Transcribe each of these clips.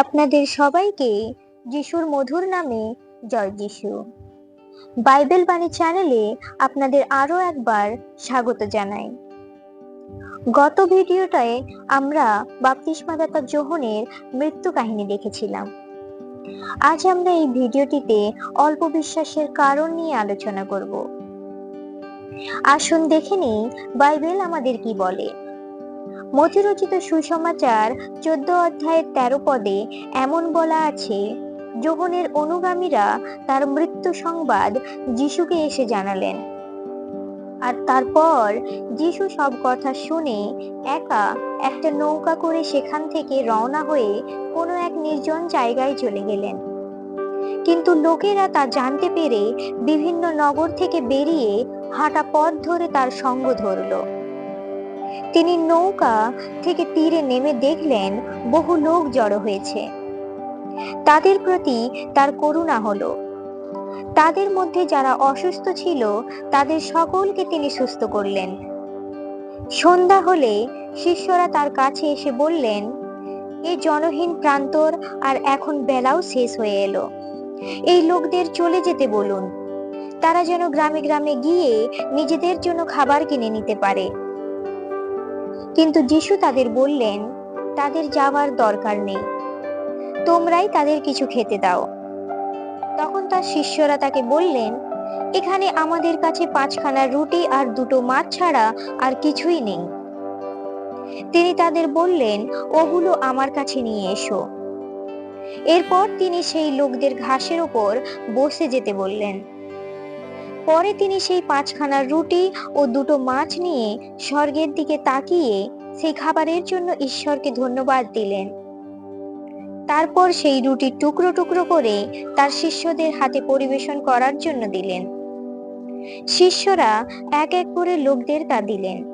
আপনাদের সবাইকে যিশুর মধুর নামে জয় যিশু। বাইবেল বাণী চ্যানেলে আপনাদের আরও একবার স্বাগত জানাই। গত ভিডিওটায় আমরা বাপ্তিস্মাদাতা জোহনের মৃত্যু কাহিনী দেখেছিলাম। আজ আমরা এই ভিডিওটিতে অল্প বিশ্বাসের কারণ নিয়ে আলোচনা করব। আসুন দেখে নিই বাইবেল আমাদের কি বলে। মতিরচিত সুসমাচার চোদ্দ অধ্যায়ের তেরো পদে এমন বলা আছে যোহনের অনুগামীরা তার মৃত্যু সংবাদ যিশুকে এসে জানালেন। আর তারপর যিশু সব কথা শুনে একা একটা নৌকা করে সেখান থেকে রওনা হয়ে কোনো এক নির্জন জায়গায় চলে গেলেন। কিন্তু লোকেরা তা জানতে পেরে বিভিন্ন নগর থেকে বেরিয়ে হাঁটা পথ ধরে তার সঙ্গ ধরলো। তিনি নৌকা থেকে তীরে নেমে দেখলেন বহু লোক জড়ো হয়েছে। তাদের প্রতি তার করুণা হলো। তাদের মধ্যে যারা অসুস্থ ছিল, তাদের সকলকে তিনি সুস্থ করলেন। সন্ধ্যা হলে শিষ্যরা তার কাছে এসে বললেন, এ জনহীন প্রান্তর আর এখন বেলাও শেষ হয়ে এলো। এই লোকদের চলে যেতে বলুন। তারা যেন গ্রামে গ্রামে গিয়ে নিজেদের জন্য খাবার কিনে নিতে পারে। কিন্তু যিশু তাদের বললেন, তাদের যাওয়ার দরকার নেই। তোমরাই তাদের কিছু খেতে দাও। তখন তার শিষ্যরা তাকে বললেন, এখানে আমাদের কাছে পাঁচখানা রুটি আর দুটো মাছ ছাড়া আর কিছুই নেই। তিনি তাদের বললেন, ওগুলো আমার কাছে নিয়ে এসো। এরপর তিনি সেই লোকদের ঘাসের ওপর বসে যেতে বললেন। পরে তিনি সেই পাঁচখানা রুটি ও দুটো মাছ নিয়ে স্বর্গের দিকে তাকিয়ে সেই খাবারের জন্য ঈশ্বরকে ধন্যবাদ দিলেন। তারপর সেই রুটি টুকরো টুকরো করে তার শিষ্যদের হাতে পরিবেশন করার জন্য দিলেন। শিষ্যরা এক এক করে লোকদের তা দিলেন।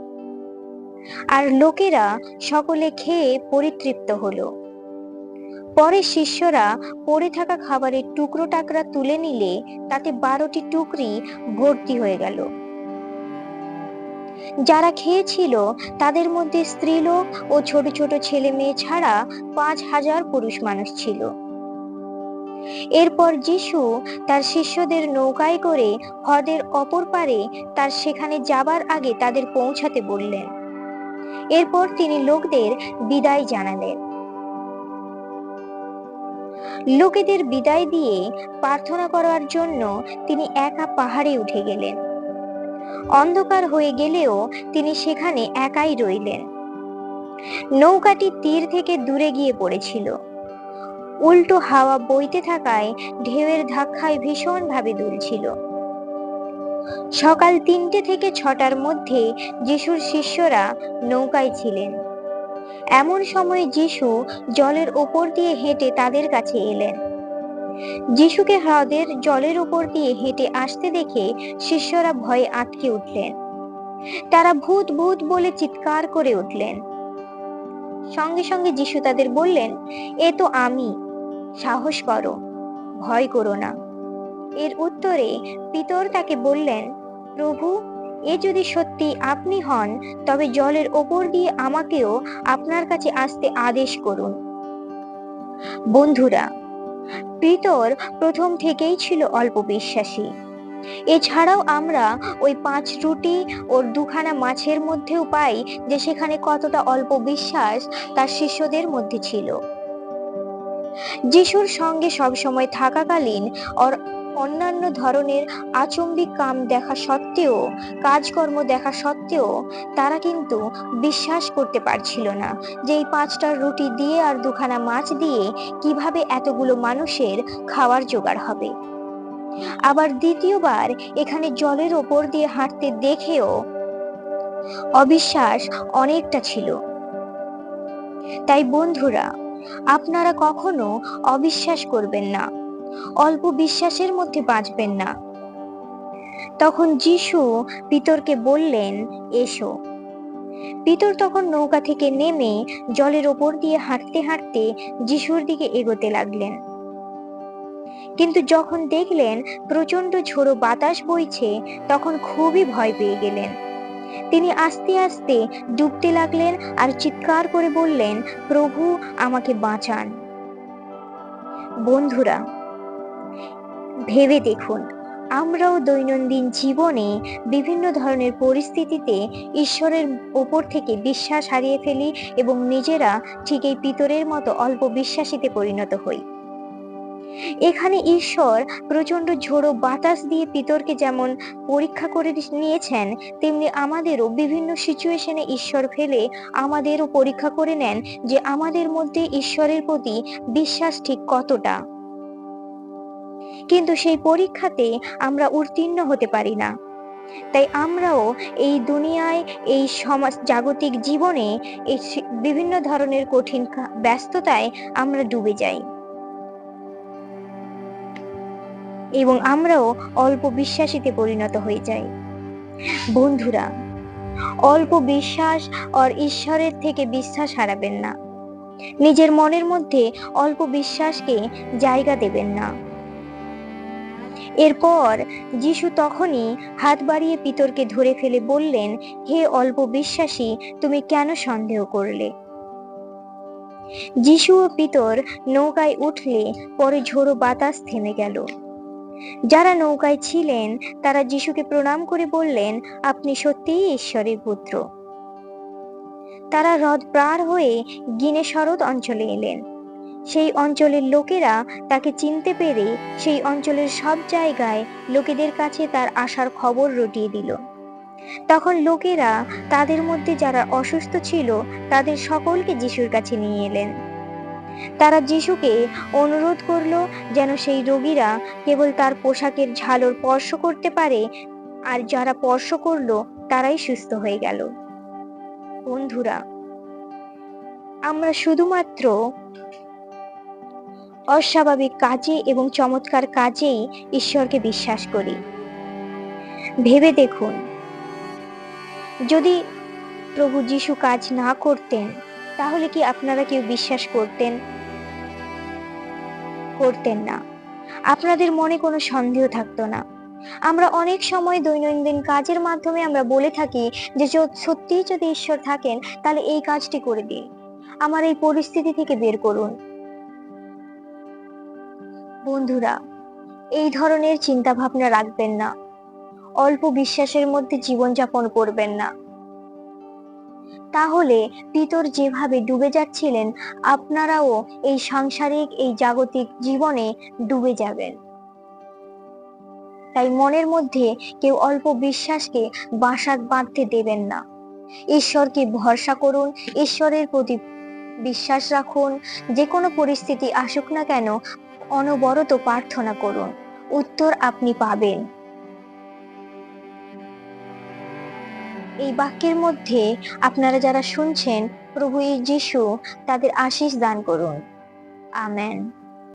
আর লোকেরা সকলে খেয়ে পরিতৃপ্ত হলো। পরে শিষ্যরা পড়ে থাকা খাবারের টুকরো টাকরা তুলে নিলে তাতে বারোটি টুকরি ভর্তি হয়ে গেল। যারা খেয়েছিল, তাদের মধ্যে স্ত্রীলোক ও ছোট ছোট ছেলে মেয়ে ছাড়া পাঁচ হাজার পুরুষ মানুষ ছিল। এরপর যিশু তার শিষ্যদের নৌকায় করে হ্রদের অপর পারে তার সেখানে যাবার আগে তাদের পৌঁছাতে বললেন। এরপর তিনি লোকদের বিদায় জানালেন। লোকেদের বিদায় দিয়ে প্রার্থনা করার জন্য তিনি একা পাহাড়ে উঠে গেলেন। অন্ধকার হয়ে গেলেও তিনি সেখানে একাই রইলেন। নৌকাটি তীর থেকে দূরে গিয়ে পড়েছিল। উল্টো হাওয়া বইতে থাকায় ঢেউয়ের ধাক্কায় ভীষণভাবে দুলছিল। সকাল তিনটে থেকে ছটার মধ্যে যিশুর শিষ্যরা নৌকায় ছিলেন। এমন সময় যিশু জলের ওপর দিয়ে হেঁটে তাদের কাছে এলেন। যিশুকে হ্রদের জলের উপর দিয়ে হেঁটে আসতে দেখে শিষ্যরা ভয়ে আটকে উঠলেন। তারা ভূত ভূত বলে চিৎকার করে উঠলেন। সঙ্গে সঙ্গে যিশু তাদের বললেন, এ তো আমি, সাহস করো, ভয় করো না। এর উত্তরে পিতর তাকে বললেন, প্রভু এ যদি সত্যি আপনি হন, তবে জলের ওপর দিয়ে আমাকেও আপনার কাছে আসতে আদেশ করুন। বন্ধুরা, পিতর প্রথম থেকেই ছিল অল্প বিশ্বাসী। এছাড়াও আমরা ওই পাঁচ রুটি ওর দুখানা মাছের মধ্যেও পাই যে সেখানে কতটা অল্প বিশ্বাস তার শিষ্যদের মধ্যে ছিল। যিশুর সঙ্গে সবসময় থাকাকালীন ওর অন্যান্য ধরনের আচম্বিক কাম দেখা সত্ত্বেও, কাজকর্ম দেখা সত্ত্বেও, তারা কিন্তু বিশ্বাস করতে পারছিল না যে এই পাঁচটা রুটি দিয়ে আর দুখানা মাছ দিয়ে কীভাবে এতগুলো মানুষের খাওয়ার জোগাড় হবে। আবার দ্বিতীয়বার এখানে জলের ওপর দিয়ে হাঁটতে দেখেও অবিশ্বাস অনেকটা ছিল। তাই বন্ধুরা, আপনারা কখনো অবিশ্বাস করবেন না। অল্প বিশ্বাসের মধ্যে বাঁচবেন না। তখন যিশু পিতরকে বললেন, এসো। পিতর তখন নৌকা থেকে নেমে জলের ওপর দিয়ে হাঁটতে হাঁটতে যিশুর দিকে এগোতে লাগলেন। কিন্তু যখন দেখলেন প্রচণ্ড ঝোড়ো বাতাস বইছে, তখন খুবই ভয় পেয়ে গেলেন। তিনি আস্তে আস্তে ডুবতে লাগলেন আর চিৎকার করে বললেন, প্রভু, আমাকে বাঁচান। বন্ধুরা ভেবে দেখুন, আমরাও দৈনন্দিন জীবনে বিভিন্ন ধরনের পরিস্থিতিতে ঈশ্বরের ওপর থেকে বিশ্বাস হারিয়ে ফেলি এবং নিজেরা ঠিক এই পিতরের মতো অল্প বিশ্বাসীতে পরিণত হই। এখানে ঈশ্বর প্রচণ্ড ঝোড়ো বাতাস দিয়ে পিতরকে যেমন পরীক্ষা করে নিয়েছেন, তেমনি আমাদেরও বিভিন্ন সিচুয়েশনে ঈশ্বর ফেলে আমাদেরও পরীক্ষা করে নেন যে আমাদের মধ্যে ঈশ্বরের প্রতি বিশ্বাস ঠিক কতটা। কিন্তু সেই পরীক্ষাতে আমরা উত্তীর্ণ হতে পারি না। তাই আমরাও এই দুনিয়ায়, এই সমাজ, জাগতিক জীবনে এই বিভিন্ন ধরনের কঠিন ব্যস্ততায় আমরা ডুবে যাই। এবং আমরাও অল্প বিশ্বাসীতে পরিণত হয়ে যাই। বন্ধুরা, অল্প বিশ্বাস আর ঈশ্বরের থেকে বিশ্বাস হারাবেন না। নিজের মনের মধ্যে অল্প বিশ্বাসকে জায়গা দেবেন না। এরপর যিশু তখনই হাত বাড়িয়ে পিতরকে ধরে ফেলে বললেন, হে অল্প বিশ্বাসী, তুমি কেন সন্দেহ করলে? যিশু ও পিতর নৌকায় উঠলে, পরে ঝোড়ো বাতাস থেমে গেল। যারা নৌকায় ছিলেন, তারা যিশুকে প্রণাম করে বললেন, আপনি সত্যিই ঈশ্বরের পুত্র। তারা হ্রদ পার হয়ে গিনে শরৎ অঞ্চলে এলেন। সেই অঞ্চলের লোকেরা তাকে চিনতে পেরে সেই অঞ্চলের সব জায়গায় লোকেদের কাছে তার আসার খবর রটিয়ে দিল। তখন লোকেরা তাদের মধ্যে যারা অসুস্থ ছিল তাদের সকলকে যিশুর কাছে নিয়ে এলেন। তারা যিশুকে অনুরোধ করল যেন সেই রোগীরা কেবল তার পোশাকের ঝালর স্পর্শ করতে পারে, আর যারা স্পর্শ করল তারাই সুস্থ হয়ে গেল। বন্ধুরা, আমরা শুধুমাত্র অস্বাভাবিক কাজে এবং চমৎকার কাজেই ঈশ্বরকে বিশ্বাস করি। ভেবে দেখুন, যদি প্রভু যিশু কাজ না করতেন, তাহলে কি আপনারা কেউ বিশ্বাস করতেন? করতেন না। আপনাদের মনে কোনো সন্দেহ থাকতো না। আমরা অনেক সময় দৈনন্দিন কাজের মাধ্যমে আমরা বলে থাকি যে সত্যিই যদি ঈশ্বর থাকেন, তাহলে এই কাজটি করে দিন। আমার এই পরিস্থিতি থেকে বের করুন। বন্ধুরা, এই ধরনের চিন্তা ভাবনা রাখবেন না। অল্প বিশ্বাসের মধ্যে জীবনযাপন করবেন না। তাহলে পিতর যেভাবে ডুবে যাচ্ছিলেন, আপনারাও এই সাংসারিক, এই জাগতিক জীবনে ডুবে যাবেন। তাই মনের মধ্যে কেউ অল্প বিশ্বাসকে বাসা বাঁধতে দেবেন না। ঈশ্বরকে ভরসা করুন, ঈশ্বরের প্রতি বিশ্বাস রাখুন, যে কোনো পরিস্থিতি আসুক না কেন, অনবরত প্রার্থনা করুন। উত্তর আপনি পাবেন। এই বাক্যের মধ্যে আপনারা যারা শুনছেন, প্রভু যীশু, তাদের আশীষ দান করুন। আমেন।